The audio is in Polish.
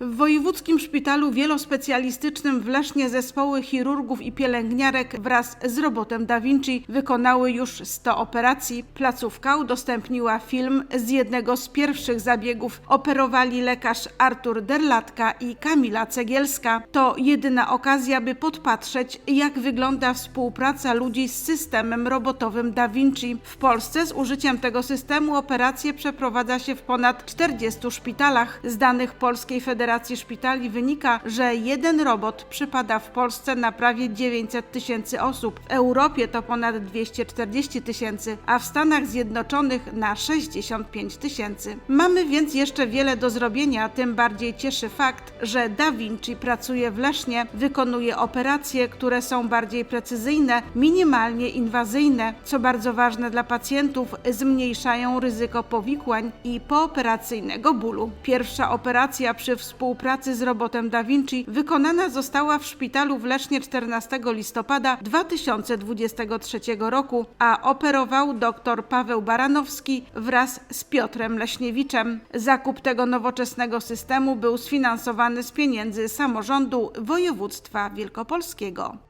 W Wojewódzkim Szpitalu Wielospecjalistycznym w Lesznie zespoły chirurgów i pielęgniarek wraz z robotem Da Vinci wykonały już 100 operacji. Placówka udostępniła film z jednego z pierwszych zabiegów. Operowali lekarz Artur Derlatka i Kamila Cegielska. To jedyna okazja, by podpatrzeć, jak wygląda współpraca ludzi z systemem robotowym Da Vinci. W Polsce z użyciem tego systemu operacje przeprowadza się w ponad 40 szpitalach. Z danych Polskiej Federacji Szpitali wynika, że jeden robot przypada w Polsce na prawie 900 tysięcy osób. W Europie to ponad 240 tysięcy, a w Stanach Zjednoczonych na 65 tysięcy. Mamy więc jeszcze wiele do zrobienia, tym bardziej cieszy fakt, że Da Vinci pracuje w Lesznie, wykonuje operacje, które są bardziej precyzyjne, minimalnie inwazyjne, co bardzo ważne dla pacjentów, zmniejszają ryzyko powikłań i pooperacyjnego bólu. Pierwsza operacja przy współpracy z robotem Da Vinci wykonana została w szpitalu w Lesznie 14 listopada 2023 roku, a operował dr Paweł Baranowski wraz z Piotrem Leśniewiczem. Zakup tego nowoczesnego systemu był sfinansowany z pieniędzy samorządu województwa wielkopolskiego.